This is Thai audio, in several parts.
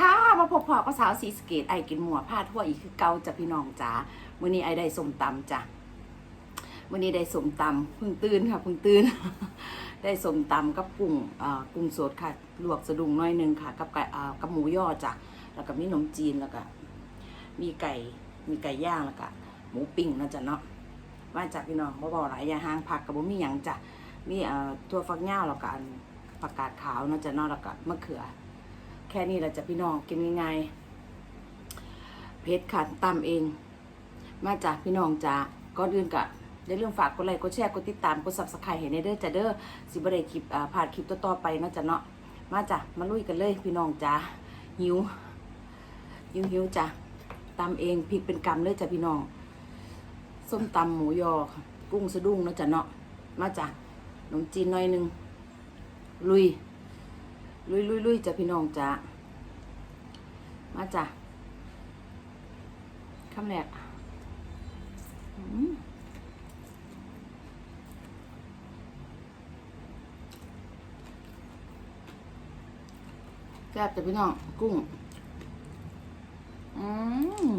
ค่ะมาพบพ่อก็สาวซีสเกตไอกินหมัวผ้าทั่วอีกคือเกาจะพี่น้องจ๋ามื้อนี้ไอได้สมตำจ้ะมื้อนี้ได้สมตำพิ่งตื่นค่ะพิ่งตื่น ได้สมตำกับกุ้งอ่ากุ้งสดค่ะลวกสะดุ้งน้อยนึงค่ะ กับไก่กับหมูย่อจ้ะแล้วก็มีขนมจีนแล้วก็มีไก่มีไก่ย่างแล้วก็หมูปิ้งนะจ๊ะเนาะมาจากพี่น้องบ่บอกหลายอย่าห่างผักกับบ่มีหยังจ้ะมีเอ่อตัวฟักย่าแล้วก็อันผักกาดขาวนะจ๊ะเนาะแล้วก็มะเขือ แค่นี้แหละจ้ะพี่น้องกินง่ายๆเพชรค่ะตำเอง มาจากพี่น้องจ้าก่อนอื่นกะอย่าลืมฝากกดไลค์กดแชร์กดติดตามกด subscribe ให้ในเด้อจ้ะเด้อสิบ่ได้คลิปผ่านคลิปต่อๆไปนาะจ้ะเนาะมาจ้ะมาลุยกันเลยพี่น้องจ้าหิวหิวหิวจ้ะตำเองพริกเป็นกำเลยจ้ะพี่น้อง ส้มตำหมูยอกุ้งสะดุ้งนาะจ้ะเนาะมาจ้ะขนมจีนหน่อยนึงลุยลุยลุยลุยจ้ะพี่น้องจ้ะ มาจ้ะคำแรกแซ่บแต่พี่น้อง กุ้ง อืม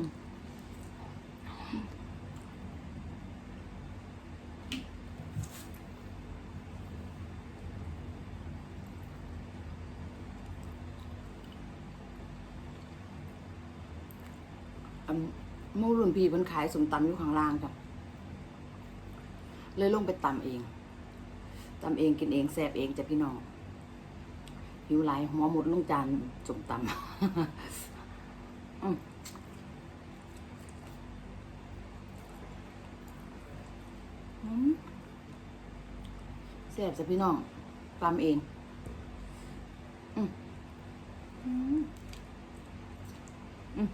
มู่รุ่นพี่เพิ่นขายสมตำอยู่ข้างล่างจ้ะเลยลงไปตำเองตำเองกินเองแซ่บเองจ้ะพี่น้องหิวไหลหัวหมดลงจานสมตำแซ่บจ้ะพี่น้องตำเองอืมอืม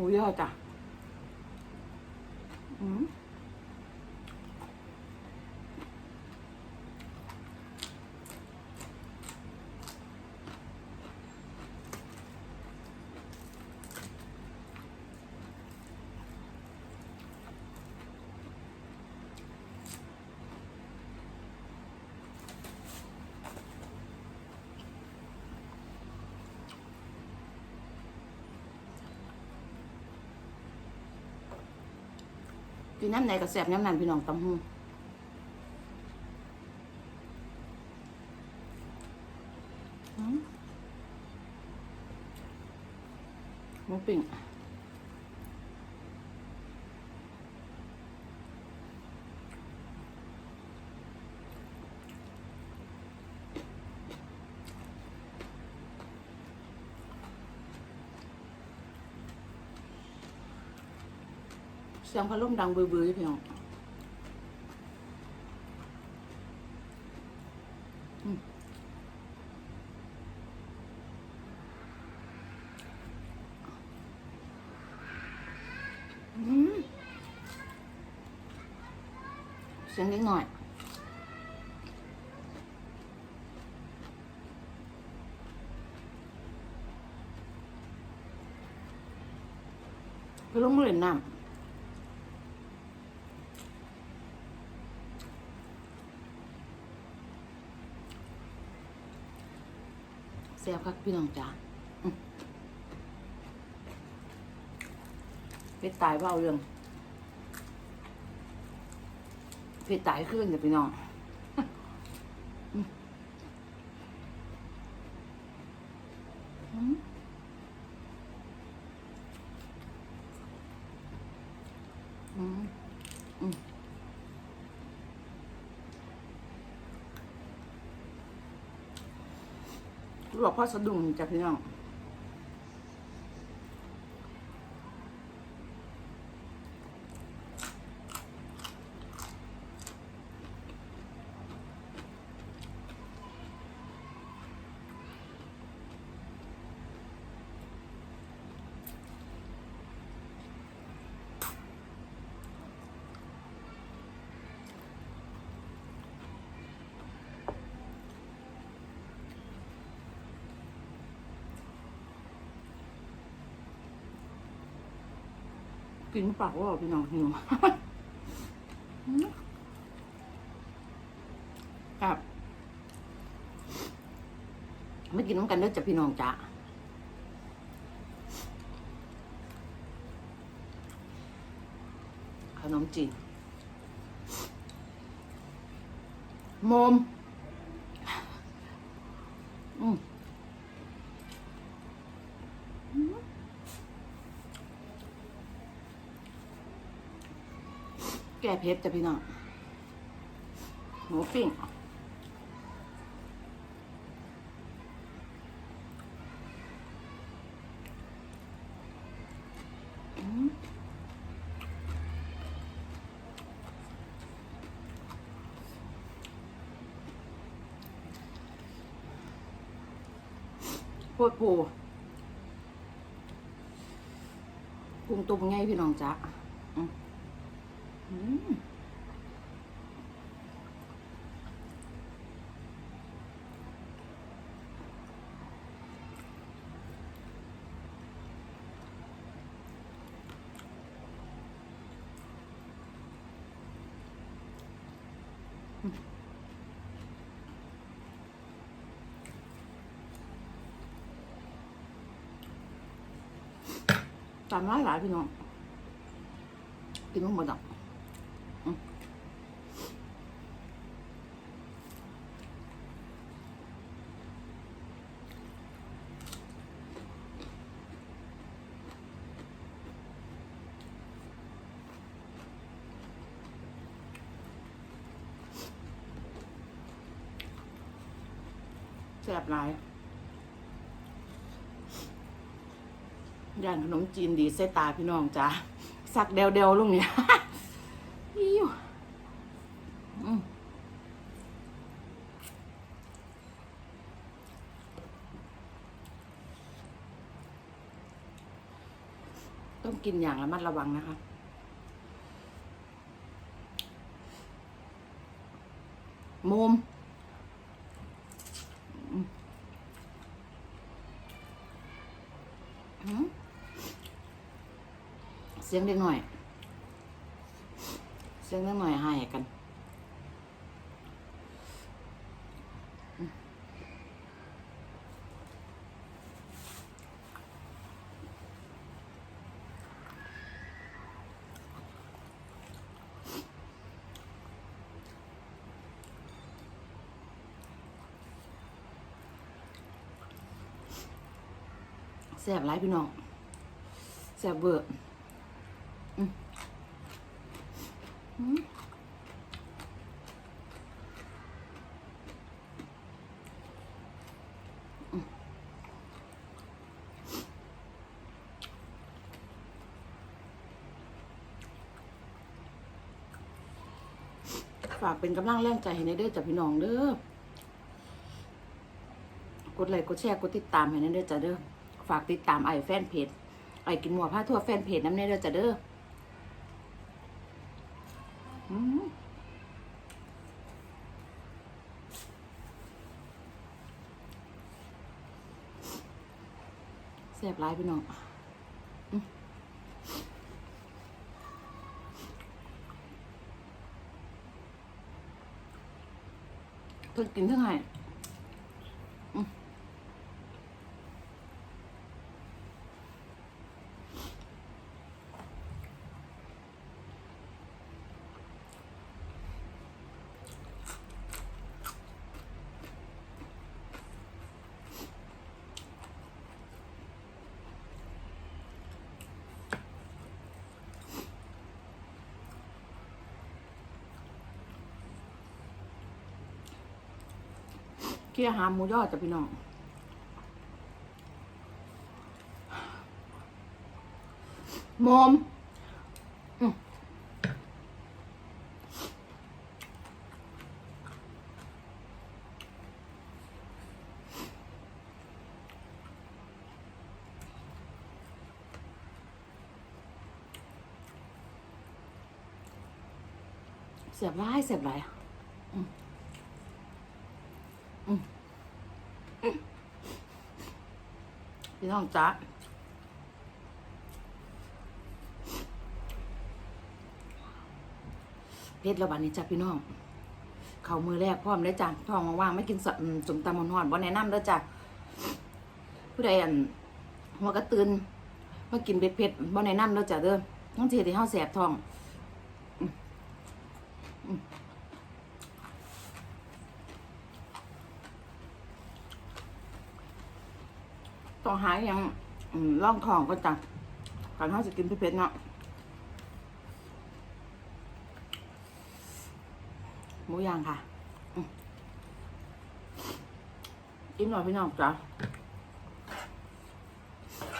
อืมหมู กินน้ำไหนก็แสบน้ำนั่นพี่น้องตำหูอืมหมูปิ้ง เสียงพัดลมดังเบื้อๆพี่น้องเสียงเล็กหน่อยไปลงมาเล่นน้ำ ซ่บครับพี่น้องจ๋าเพชรตายว่าเอาเรื่องเพชรตายขึ้นจ้ะพี่น้องอืมอืมอืมอืม ลวกพ่อสะดุ้งจ้ะพี่น้อง กินปากว่าพี่น้องหิวครับไม่กินน้ำกันเด้อจ้ะพี่น้องจ้ะขนมจีนมมอืมอืมแก้เผ็ดจ้ะพี่น้องหมูปิ้งโพดโพกุ้งตุ้มไงพี่น้องจ๊ะ อืมอืมตามร้านหลายพี่น้องกินไม่หมดอะ ซ่บหลายย่านขนมจีนดีเสตาพี่น้องจ้าสักเดวเดวๆลุงเนี่ยอิ้วต้องกินอย่างระมัดระวังนะคะโมมอืมอืม เสียงเล็กหน่อย เสียงเล็กหน่อยให้กันแซ่บหลายพี่น้องแซ่บเบอร์ ฝากเป็นกำลังแรงใจให้ในเด้อจ้ะพี่น้องเด้อกดไลค์กดแชร์กดติดตามให้ในเด้อจ้ะเด้อฝากติดตามไอ้แฟนเพจไอ้กินหมัวผ้าทั่วแฟนเพจน้ำในเด้อจ้ะเด้อ เสียบร้ายพี่น้องเพิ่งกินเท่าไหร่ เคี่ยวหามหมูยอดจ้ะพี่น้องมอมเสียบไรเสียบไรอื น้องจ๊ะเพชรระบาดนี้จ้ะพี่น้อง เข่ามือแรกพร้อมได้จ้ะทองว่างไม่กินสสมตำมันหอนบ่แนะนำเด้จ้ะผู้ใดอันหัวกระตือนมากินเผ็ดๆบ่แนะนำเด้จ้ะเด้อทั้งเทียที่ห้าแสบทอง อืมอืมต้องหาอย่างร่องทองก็จ้ะก่อนเฮาจะกินเผ็ดๆเนาะหมูย่างค่ะอิ่มหน่อยพี่น้องจ้ะ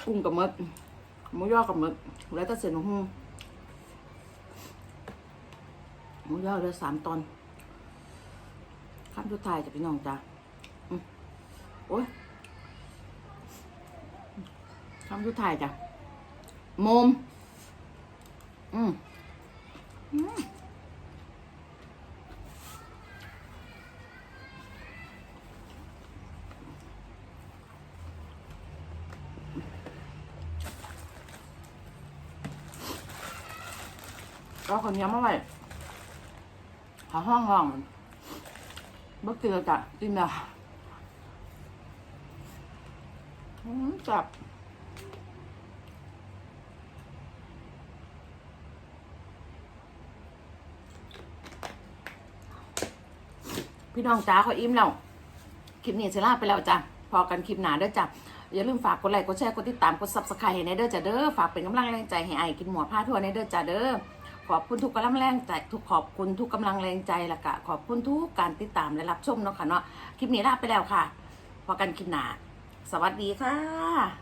กุ้งกับมึกหมูย่อกับมึกแล้วก็เสร็จหมูหุ้งหมูย่อเหลยสามตอนคำสุดท้ายจ้ะพี่น้องจ้ะโอ้ย คำสุดท้ายจ้ะมม อืมอืมก็คนนี้มาไหว้หาห้องห้องบักเตือจ้ะกินแล้วอืมจับ พี่น้องจ้าเขาอิ่มแล้วคลิปนี้จะลาไปแล้วจ้ะพอกันคลิปหนาเด้อจ้ะอย่าลืมฝากกดไลค์กดแชร์กดติดตามกดซับสไครต์ให้ในเด้อจ้ะเด้อฝากเป็นกำลังแรงใจให้ไอ้กินหมูผ้าทั่วในเด้อจ้ะเด้อขอบคุณทุกกำลังแรงใจทุกขอบคุณทุกกำลังแรงใจละกะขอบคุณทุกการติดตามและรับชมเนาะค่ะเนาะคลิปนี้ลาไปแล้วค่ะ พอกันคลิปหนาสวัสดีค่ะ